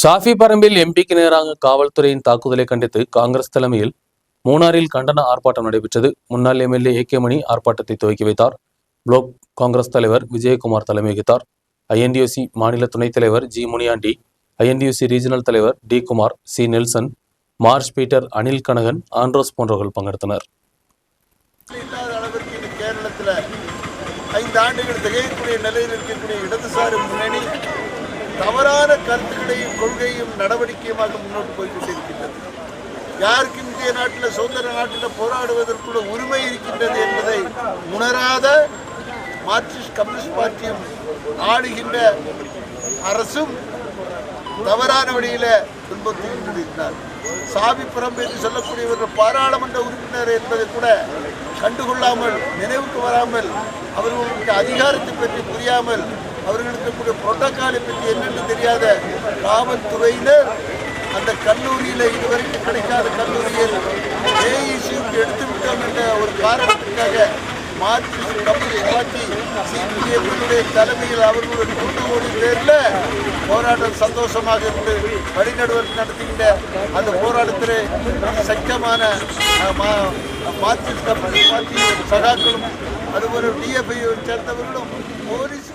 ஷாஃபி பரம்பில் எம்பிக்கு நேராக காவல்துறையின் தாக்குதலை கண்டித்து காங்கிரஸ் தலைமையில் மூணாரில் கண்டன ஆர்ப்பாட்டம் நடைபெற்றது. முன்னாள் எம்எல்ஏ ஏ கே மணி ஆர்ப்பாட்டத்தை துவக்கி வைத்தார். பிளாக் காங்கிரஸ் தலைவர் விஜயகுமார் தலைமை வகித்தார். ஐஎன்டியூசி மாநில துணைத் தலைவர் ஜி முனியாண்டி ஐஎன்டியூசி ரீஜனல் தலைவர் T Kumar C Nelson Marsh Peter Anil Kanagan Andros போன்றவர்கள் பங்கெடுத்தனர். ஐந்து ஆண்டுகள் திகழக்கூடிய நிலையில் இருக்கக்கூடிய இடதுசாரி முன்னணி தவறான கருத்துக்களையும் கொள்கையும் நடவடிக்கையுமாக முன்னோட்டு போய் கொண்டிருக்கின்றது. யாருக்கு இந்திய நாட்டில் சுதந்திர நாட்டில் போராடுவதற்குள்ள உரிமை இருக்கின்றது என்பதை உணராத மார்க்சிஸ்ட் கம்யூனிஸ்ட் பார்ட்டியும் ஆடுகின்ற அரசும் தவறான வழியில துன்புறுத்தி கொண்டிருக்கிறார். சாவி பிரம்பு என்று சொல்லக்கூடியவர்கள் பாராளுமன்ற உறுப்பினர் என்பதை கூட கண்டுகொள்ளாமல் நினைவுக்கு வராமல் அவர்களுடைய அதிகாரத்தை பற்றி புரியாமல் அவர்களுக்கு கூடிய புரோட்டோக்காலை பற்றி என்னென்னு தெரியாத காவல்துறையினர் அந்த கல்லூரியில் இதுவரைக்கும் கிடைக்காத கல்லூரியில் ஏஇசிக்கு எடுத்து விட்டோம் என்ற ஒரு காரணத்துக்காக மாற்றி கம்பெனி மாற்றி சிபிஎம்னுடைய தலைமையில் அவர்களுடைய கூட்டுகோடி பேரில் போராட்டம் சந்தோஷமாக இருந்து வழிநடுவர் நடத்துகின்ற அந்த போராட்டத்திலே சக்கமான மாற்றி மா- மாற்றி சகாக்களும் அதுபோல டிஎஃப்ஐ சேர்ந்தவர்களும் போலீஸ்